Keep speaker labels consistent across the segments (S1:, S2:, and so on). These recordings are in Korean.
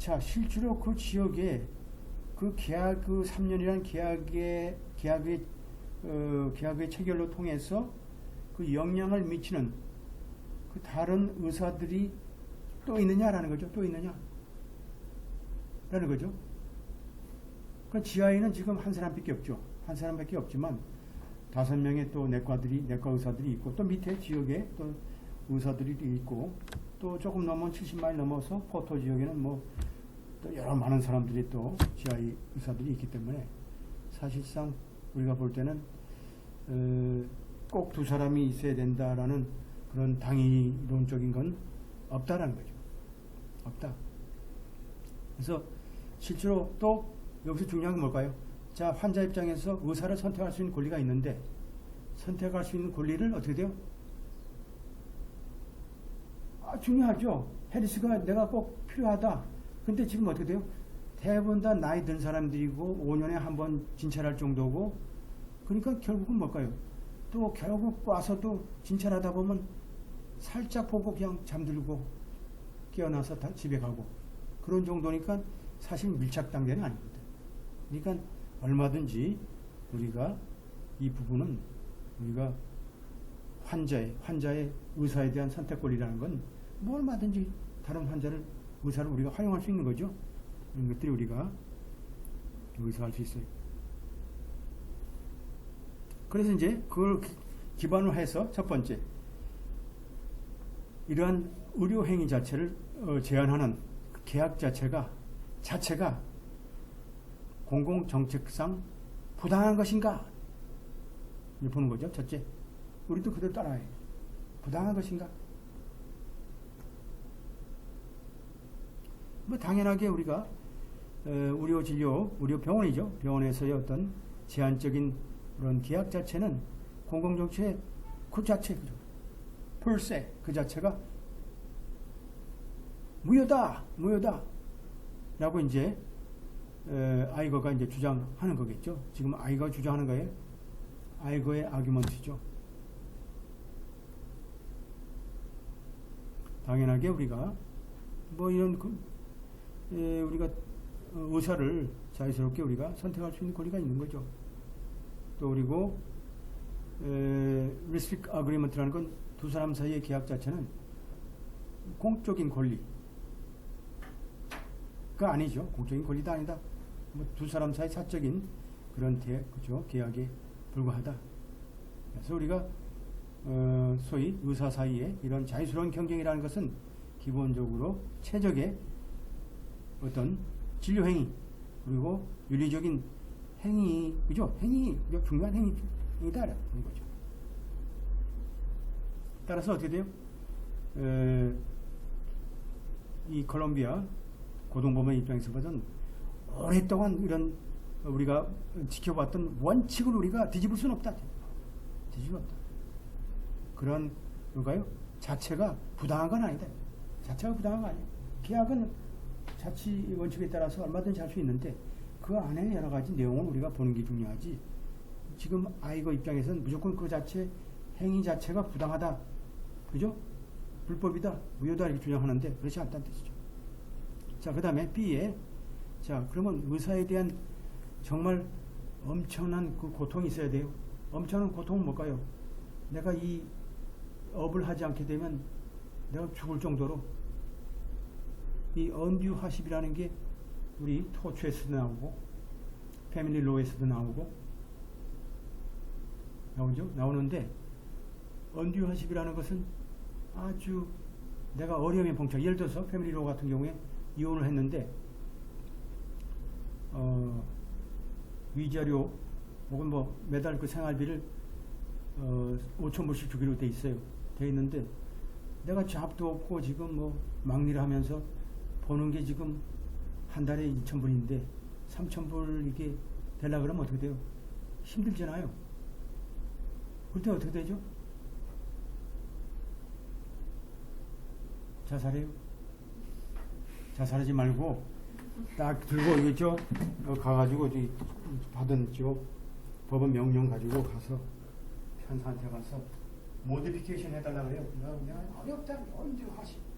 S1: 자, 실제로 그 지역에 그 계약 그 3년이란 계약의 계약의 어, 계약의 체결로 통해서 그 영향을 미치는 그 다른 의사들이 또 있느냐라는 거죠. 또 있느냐? 라는 거죠. 그 지하에는 지금 한 사람밖에 없죠. 한 사람밖에 없지만 다섯 명의 또 내과들이 내과 의사들이 있고 또 밑에 지역에 또 의사들이 있고 또 조금 넘은 70마일 넘어서 포토 지역에는 뭐 또 여러 많은 사람들이 또 지하의 의사들이 있기 때문에 사실상 우리가 볼 때는 어, 꼭두 사람이 있어야 된다라는 그런 당위론적인 건 없다라는 거죠. 없다. 그래서 실제로 또 여기서 중요한 건 뭘까요? 자, 환자 입장에서 의사를 선택할 수 있는 권리가 있는데 선택할 수 있는 권리를 어떻게 돼요? 아, 중요하죠. 헤리스가 내가 꼭 필요하다. 근데 지금 어떻게 돼요? 대부분 다 나이 든 사람들이고 5년에 한 번 진찰할 정도고 그러니까 결국은 뭘까요? 또 결국 와서도 진찰하다 보면 살짝 보고 그냥 잠들고 깨어나서 다 집에 가고 그런 정도니까 사실 밀착 단계는 아닙니다. 그러니까 얼마든지 우리가 이 부분은 우리가 환자의 환자의 의사에 대한 선택 권리라는 건뭐 얼마든지 다른 환자를 의사를 우리가 활용할 수 있는 거죠. 이런 것들이 우리가 여기서 할 수 있어요. 그래서 이제 그걸 기- 기반으로 해서 첫 번째 이러한 의료 행위 자체를 어, 제한하는 그 계약 자체가 자체가 공공 정책상 부당한 것인가? 보는 거죠. 첫째, 우리도 그대로 따라해. 부당한 것인가? 뭐 당연하게 우리가 어, 의료 진료, 의료 병원이죠. 병원에서의 어떤 제한적인 그런 계약 자체는 공공정책의 그 자체, 그죠. 폴세 그 자체가 무효다, 무효다. 라고 이제 에, 아이거가 이제 주장하는 거겠죠. 지금 아이가 주장하는 거예요. 아이거의 아규먼트죠. 당연하게 우리가 뭐 이런 그, 에, 우리가 어, 의사를 자유스럽게 우리가 선택할 수 있는 권리가 있는 거죠. 또 그리고 리스픽 아그리먼트라는 건 두 사람 사이의 계약 자체는 공적인 권리가 아니죠. 공적인 권리도 아니다. 뭐 두 사람 사이 사적인 그런 대, 그죠? 계약에 불과하다. 그래서 우리가 어, 소위 의사 사이에 이런 자유스러운 경쟁이라는 것은 기본적으로 최적의 어떤 진료 행위 그리고 윤리적인 행위 그죠? 행위 중요한 행위이다라는 거죠. 따라서 어떻게 돼요? 에, 이 콜롬비아 고등법원 입장에서 보면 오랫동안 이런 우리가 지켜봤던 원칙을 우리가 뒤집을 수는 없다. 뒤집을 수 없다. 그런 뭔가요? 자체가 부당한 건 아니다. 자체가 부당한 건 아니에요. 계약은 자치 원칙에 따라서 얼마든지 할 수 있는데 그 안에 여러 가지 내용을 우리가 보는 게 중요하지. 지금 아이거 입장에서는 무조건 그 자체 행위 자체가 부당하다. 그죠? 불법이다. 무효다. 이렇게 주장하는데 그렇지 않다는 뜻이죠. 자, 그 다음에 B에 자, 그러면 의사에 대한 정말 엄청난 그 고통이 있어야 돼요. 엄청난 고통은 뭘까요? 내가 이 업을 하지 않게 되면 내가 죽을 정도로 이 언듀 하십이라는 게 우리 토추에서도 나오고 패밀리 로에서도 나오고 나오죠? 나오는데 언듀 하십이라는 것은 아주 내가 어려움에 봉착 예를 들어서 패밀리 로 같은 경우에 이혼을 했는데 어, 위자료 혹은 뭐 매달 그 생활비를 어, 5천 불씩 주기로 돼 있어요. 돼 있는데 내가 잡도 없고 지금 뭐 막리를 하면서 버는 게 지금 한 달에 2천 불인데 3천 불 이게 되려 그러면 어떻게 돼요? 힘들잖아요. 그럴 때 어떻게 되죠? 자살해요. 자살하지 말고 딱 들고 이겠죠? 어, 가가지고 받은 저 법원 명령 가지고 가서 판사한테 가서 모디피케이션 해달라 그래요. 나 그냥 어렵다 언제 하시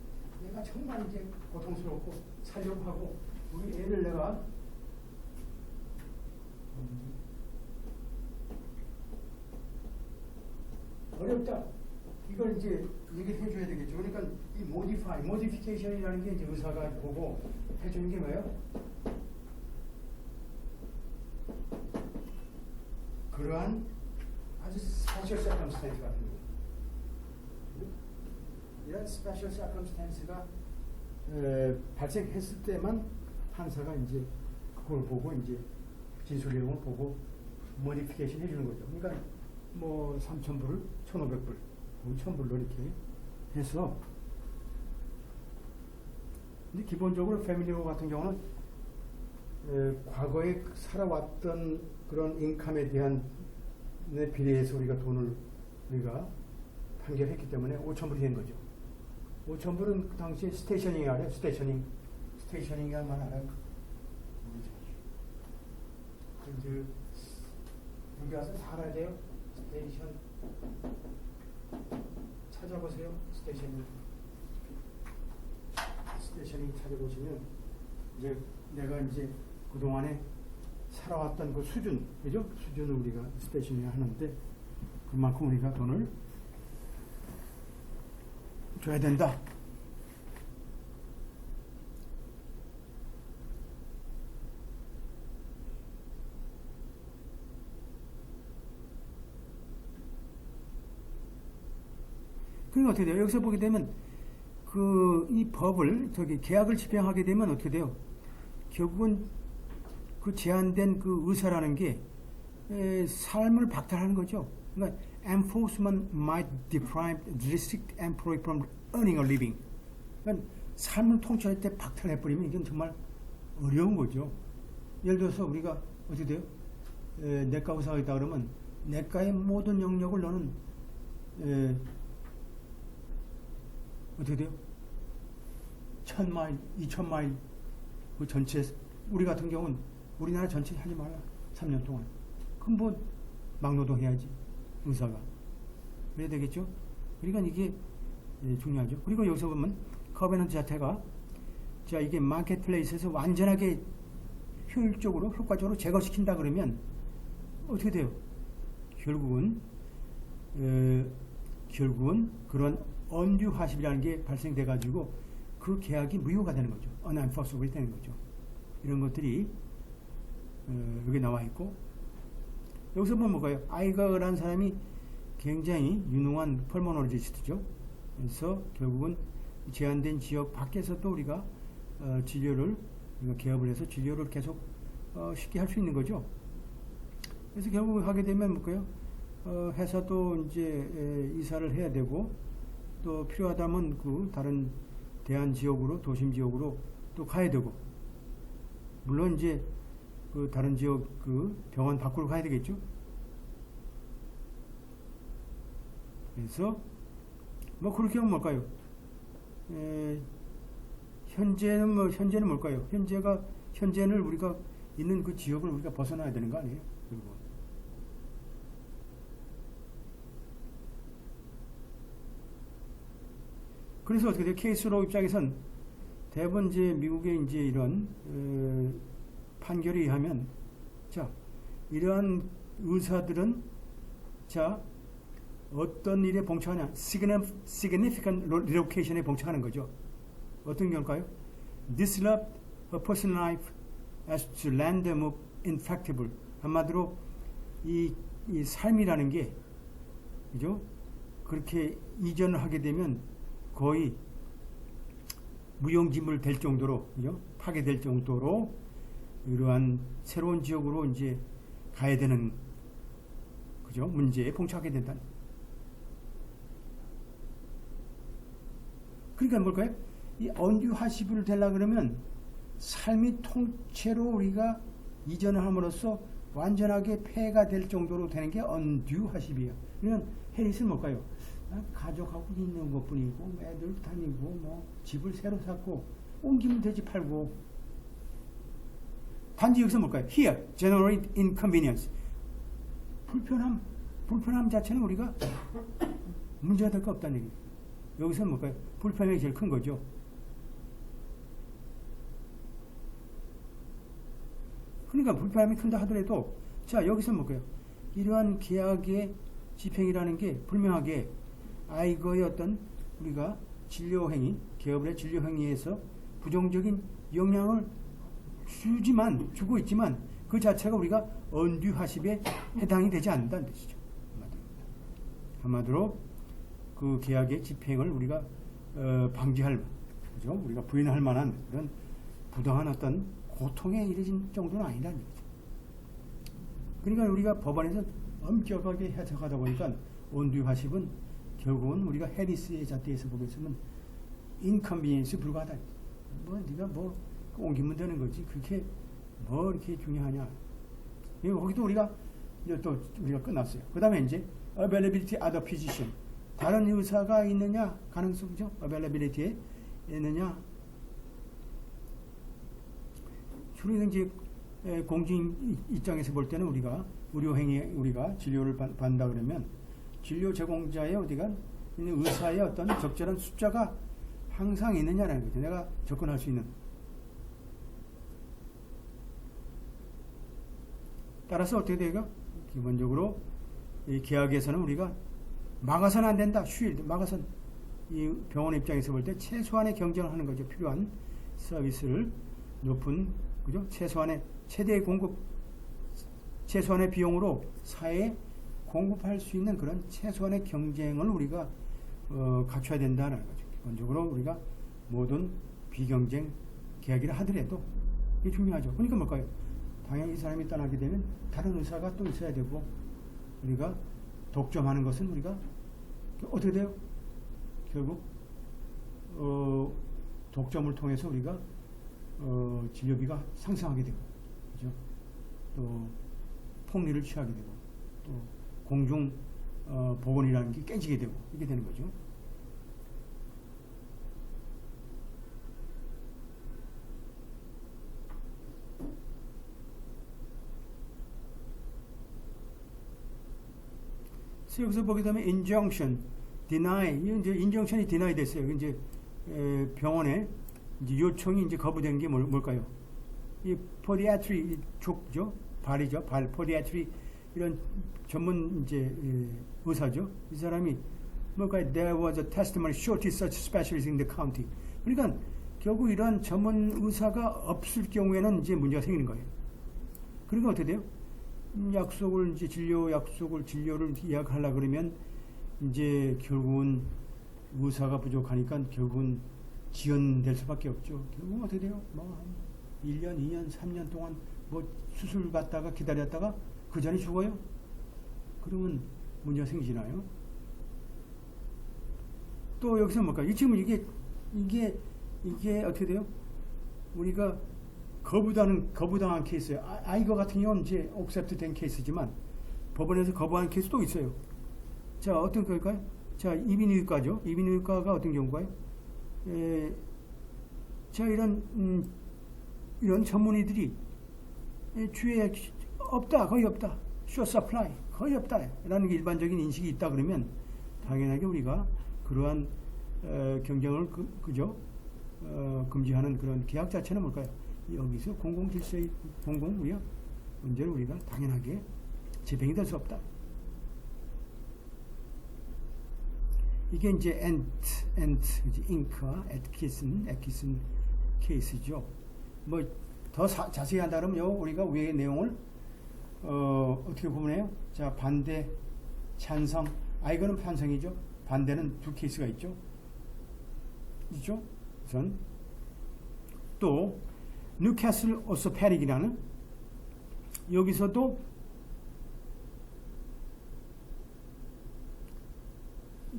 S1: 내가 정말 이제 고통스럽고 살려고 하고 우리 애를 내가 어렵다. 이걸 이제 얘기해 줘야 되겠죠. 그러니까 이 modify, modification이라는 게 이제 의사가 보고 해주는 게 뭐예요? 그러한 아주 스페셜 circumstance 같은 거. 이런 스페셜 에, 발생했을 때만 판사가 이제 그걸 보고 이제 진술 내용을 보고 모디피케이션 해주는 거죠. 그러니까 뭐 3,000불을 1,500불, 5,000불로 이렇게 해서 근데 기본적으로 패밀리로 같은 경우는 에, 과거에 살아왔던 그런 인컴에 대한 에 비례해서 우리가 돈을 우리가 판결했기 때문에 5,000불이 된 거죠. 5,000불은 그 당시에 스테이셔닝 알아요? 스테이셔닝. 스테이셔닝이란 말 알아요? 모르죠. 그 이제 여기 와서 돼요. 스테이션. 찾아보세요. 스테이셔닝. 스테이셔닝 찾아보시면 이제 내가 이제 그동안에 살아왔던 그 수준, 그죠? 수준을 우리가 스테이셔닝 하는데 그만큼 우리가 돈을 줘야 된다. 그러면 어떻게 돼요? 여기서 보게 되면 그 이 법을 저기 계약을 집행하게 되면 어떻게 돼요? 결국은 그 제한된 그 의사라는 게 에, 삶을 박탈하는 거죠. 그러니까 enforcement might deprive the district employee from earning a living. 그러니까 삶을 통치할 때 박탈해 버리면 이건 정말 어려운 거죠. 예를 들어서 우리가 어떻게 돼요? 에, 내과 의사가 있다 그러면 내과의 모든 영역을 너는 에, 어떻게 돼요? 천 마일, 이천 마일 그 전체 우리 같은 경우는 우리나라 전체 하지 말라. 3년 동안. 그럼 뭐 막노동 해야지. 의사가. 그래야 되겠죠? 그러니까 이게 예, 중요하죠. 그리고 여기서 보면 커베넌트 자체가 자 이게 마켓플레이스에서 완전하게 효율적으로 효과적으로 제거시킨다 그러면 어떻게 돼요? 결국은 에, 결국은 그런 언듀 하십이라는 게 발생돼 가지고 그 계약이 무효가 되는 거죠. unenforceable 되는 거죠. 이런 것들이 어, 여기 나와 있고 여기서 보면 뭐가요? 아이가라는 사람이 굉장히 유능한 펄모놀리스트죠. 그래서 결국은 제한된 지역 밖에서도 우리가 어, 진료를 우리가 개업을 해서 진료를 계속 어, 쉽게 할 수 있는 거죠. 그래서 결국 하게 되면 뭘까요? 어, 회사도 이제 에, 이사를 해야 되고 또 필요하다면 그 다른 대한 지역으로 도심 지역으로 또 가야 되고 물론 이제 그 다른 지역 그 병원 밖으로 가야 되겠죠. 그래서 뭐 그렇게 하면 뭘까요? 에, 현재는 뭐 현재는 뭘까요? 현재가 현재는 우리가 있는 그 지역을 우리가 벗어나야 되는 거 아니에요? 그리고 그래서 어떻게 돼요? 케이스로 입장에선 대부분 이제 미국의 이제 이런 어, 판결에 의하면 자 이러한 의사들은 자 어떤 일에 봉착하냐 Signif- significant relocation에 봉착하는 거죠. 어떤 경우일까요? Disrupt a person's life as to land them infectible. 한마디로 이, 이 삶이라는 게 그죠? 그렇게 이전을 하게 되면 거의 무용지물 될 정도로 그죠? 파괴될 정도로 이러한 새로운 지역으로 이제 가야 되는 그죠? 문제에 봉착하게 된다. 그러니까 뭘까요? 이 언듀하시브를 되려 그러면 삶이 통째로 우리가 이전을 함으로써 완전하게 폐가 될 정도로 되는 게 언듀하십이에요. 그러면 해리스는 뭘까요? 아, 가족하고 있는 것 뿐이고 애들 다니고 뭐 집을 새로 샀고 옮기면 되지 팔고 단지 여기서 뭘까요? Here, generate inconvenience. 불편함, 불편함 자체는 우리가 문제가 될 거 없다는 얘기예요. 여기서 뭘까요? 불편함이 제일 큰 거죠. 그러니까 불편함이 큰다 하더라도 자 여기서 뭘까요? 이러한 계약의 집행이라는 게 분명하게 아이거의 어떤 우리가 진료 행위, 개업의 진료 행위에서 부정적인 영향을 주지만 주고 있지만 그 자체가 우리가 언듀 하십에 해당이 되지 않는다는 뜻이죠. 한마디로, 그 계약의 집행을 우리가 어, 방지할 그죠? 우리가 부인할 만한 그런 부당한 어떤 고통에 이르진 정도는 아니라는 얘기죠. 그러니까 우리가 법안에서 엄격하게 해석하다 보니까 온듀 하십은 결국은 우리가 해리스의 잣대에서 보겠으면 인컨비니언스 불가하다. 뭐 네가 뭐 옮기면 되는 거지. 그렇게 뭐 이렇게 중요하냐. 이거 거기도 우리가 이제 또 우리가 끝났어요. 그 다음에 이제 availability other physician 다른 의사가 있느냐 가능성이죠. availability에 있느냐. 주로 이제 에, 공진 입장에서 볼 때는 우리가 의료 행위 우리가 진료를 받- 받는다 그러면 진료 제공자의 어디가 의사의 어떤 적절한 숫자가 항상 있느냐라는 거죠. 내가 접근할 수 있는. 따라서 어떻게 돼요? 기본적으로 이 계약에서는 우리가 막아서는 안 된다. 쉴드 막아선 이 병원 입장에서 볼 때 최소한의 경쟁을 하는 거죠. 필요한 서비스를 높은 그죠? 최소한의 최대의 공급 최소한의 비용으로 사회에 공급할 수 있는 그런 최소한의 경쟁을 우리가 어, 갖춰야 된다는 거죠. 기본적으로 우리가 모든 비경쟁 계약이라 하더라도 이게 중요하죠. 그러니까 뭘까요? 당연히 이 사람이 떠나게 되면 다른 의사가 또 있어야 되고 우리가 독점하는 것은 우리가 어떻게 돼요? 결국 어, 독점을 통해서 우리가 어, 진료비가 상승하게 되고 그죠? 또 폭리를 취하게 되고 또 공중 어, 보건이라는 게 깨지게 되고 이게 되는 거죠. 그래서 여기서 보게 되면 injunction, deny, 이제 injunction이 deny 됐어요. 이제 에, 병원에 이제 요청이 이제 거부된 게 뭘, 뭘까요? 이 podiatry 족죠, 발이죠, 발 podiatry 이런 전문 이제 에, 의사죠. 이 사람이 뭘까요? There was a testimony shortage such specialist in the county. 그러니까 결국 이런 전문 의사가 없을 경우에는 이제 문제가 생기는 거예요. 그러니까 어떻게 돼요? 음, 약속을 이제 진료 약속을 진료를 예약하려 그러면 이제 결국은 의사가 부족하니까 결국은 지연될 수밖에 없죠. 결국 어떻게 돼요? 뭐한 1년, 2년, 3년 동안 뭐 수술 받다가 기다렸다가 그 전에 죽어요? 그러면 문제가 생기나요? 또 여기서 뭘까? 이 지금 이게 이게 이게 어떻게 돼요? 우리가 거부당한 거부당한 케이스예요. 아, 아이거 같은 경우는 이제 옥셉트 된 케이스지만 법원에서 거부한 케이스도 있어요. 자 어떤 걸까요? 자 이비인후과죠. 이비인후과가 어떤 경우가요? 에, 자 이런 음, 이런 전문의들이 에, 주에 없다 거의 없다 쇼 서플라이 거의 없다 라는 게 일반적인 인식이 있다 그러면 당연하게 우리가 그러한 어, 경쟁을 그, 그죠 어, 금지하는 그런 계약 자체는 뭘까요? 여기서 공공질서의 공공무역 문제를 우리가 당연하게 집행이 될 수 없다. 이게 이제 엔트, 엔트, 그지 잉크와 에트키슨, 에키슨 케이스죠. 뭐 더 자세히 한다 그러면 요 우리가 위의 내용을 어, 어떻게 보면요. 자 반대, 찬성, 아 이거는 찬성이죠. 반대는 두 케이스가 있죠. 있죠. 우선 또 뉴캐슬 오스페릭이라는 여기서도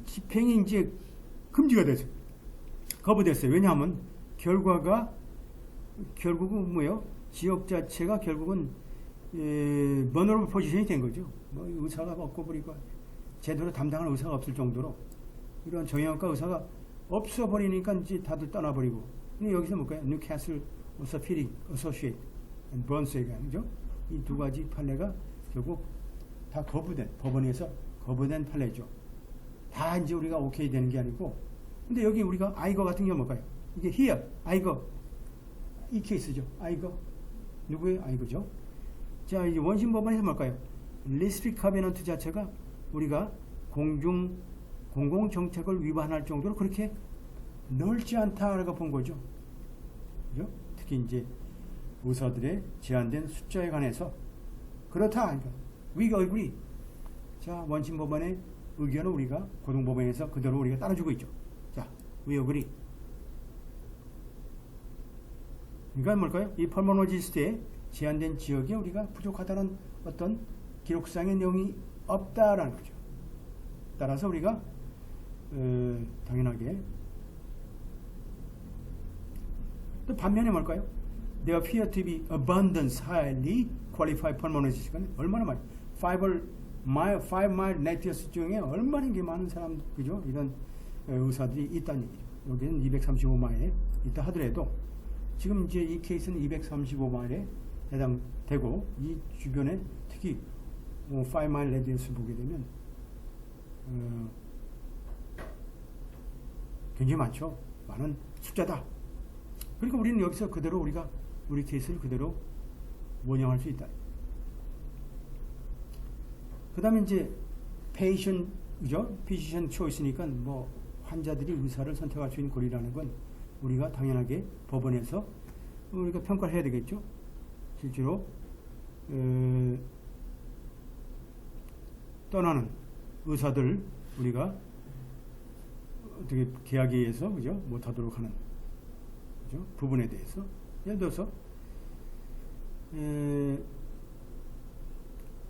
S1: 집행이 이제 금지가 됐어요. 거부됐어요. 왜냐하면 결과가 결국은 뭐예요? 지역 자체가 결국은 에, 머너블 포지션이 된 거죠. 뭐 의사가 없고 버리고 제대로 담당할 의사가 없을 정도로 이런 정형외과 의사가 없어 버리니까 이제 다들 떠나버리고. 근데 여기서 뭘까요? 뉴캐슬 어소시에이트 번스가 아니죠. 이 두 가지 판례가 결국 다 거부된 법원에서 거부된 판례죠. 다 이제 우리가 오케이 되는 게 아니고 근데 여기 우리가 아이거 같은 경우 뭘까요? 이게 here 아이거 이 케이스죠. 아이거 누구예요? 아이거죠. 자, 이제 원심 법원에서 뭘까요? 리스트릭 카비넌트 자체가 우리가 공중 공공 정책을 위반할 정도로 그렇게 넓지 않다라고 본 거죠. 그죠? 특히 이제 의사들의 제한된 숫자에 관해서 그렇다. 그러니까 we agree. 자, 원심 법원의 의견을 우리가 고등 법원에서 그대로 우리가 따라주고 있죠. 자, we agree. 그러니까 뭘까요? 이 펄모노지스트의 제한된 지역에 우리가 부족하다는 어떤 기록상의 내용이 없다라는 거죠. 따라서 우리가 어, 당연하게 또 반면에 뭘까요? There appear to be abundance highly qualified pulmonologists. 얼마나 많이 5 mile, 5 mile radius 중에 얼마나 이게 많은 사람 그죠? 이런 어, 의사들이 있다는 얘기죠. 여기는 235마일에 있다 하더라도 지금 이제 이 케이스는 235마일에 해당되고 이 주변에 특히 뭐 5마일 레디어스 보게 되면 어, 굉장히 많죠. 많은 숫자다. 그러니까 우리는 여기서 그대로 우리가 우리 케이스를 그대로 원형할 수 있다. 그 다음에 이제 patient, 그죠? physician choice니까 뭐 환자들이 의사를 선택할 수 있는 권리라는 건 우리가 당연하게 법원에서 우리가 평가를 해야 되겠죠. 실제로 에, 떠나는 의사들 우리가 어떻게 계약에 의해서 그죠 못하도록 하는 그죠 부분에 대해서 예를 들어서 에,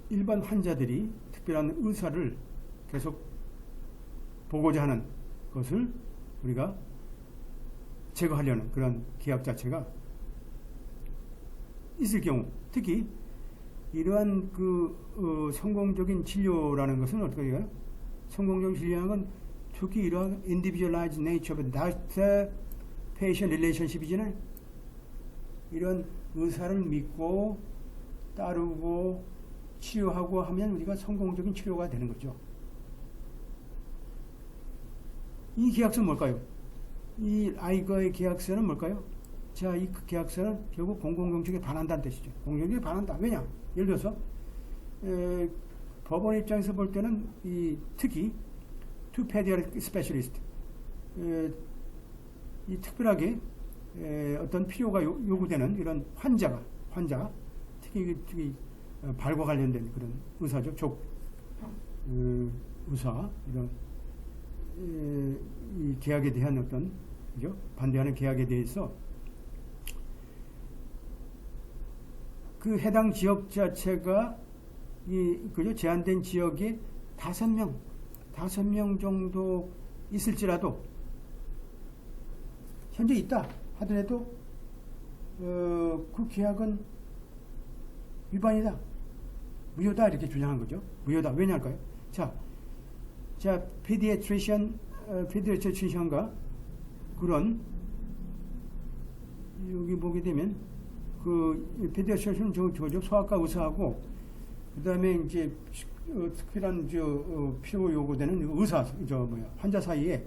S1: 일반 환자들이 특별한 의사를 계속 보고자 하는 것을 우리가 제거하려는 그런 계약 자체가 있을 경우 특히 이러한 그 어, 성공적인 진료라는 것은 어떻게 해요? 성공적인 진료라는 건 특히 이러한 individualized nature of patient relationship이잖아요. 이런 의사를 믿고 따르고 치료하고 하면 우리가 성공적인 치료가 되는 거죠. 이 계약서는 뭘까요? 이 아이거의 계약서는 뭘까요? 자, 이 계약서는 결국 공공정책에 반한다는 뜻이죠. 공공정책에 반한다. 왜냐? 예를 들어서 에, 법원 입장에서 볼 때는 이 특히 투 페디얼 스페셜리스트 에, 이 특별하게 에, 어떤 필요가 요, 요구되는 이런 환자가 환자 특히 특히 어, 발과 관련된 그런 의사죠. 족 그, 의사 이런 에, 이 계약에 대한 어떤 그죠? 반대하는 계약에 대해서 그 해당 지역 자체가 이 그죠 제한된 지역에 다섯 명 다섯 명 정도 있을지라도 현재 있다 하더라도 어, 그 계약은 위반이다. 무효다 이렇게 주장한 거죠. 무효다. 왜냐할까요? 자, 자 페디에트리션 어, 페디에트리션과 그런 여기 보게 되면 그저 저죠. 소아과 의사하고 그 다음에 이제 어, 특별한 저 어, 필요 요구되는 의사 저 뭐야 환자 사이에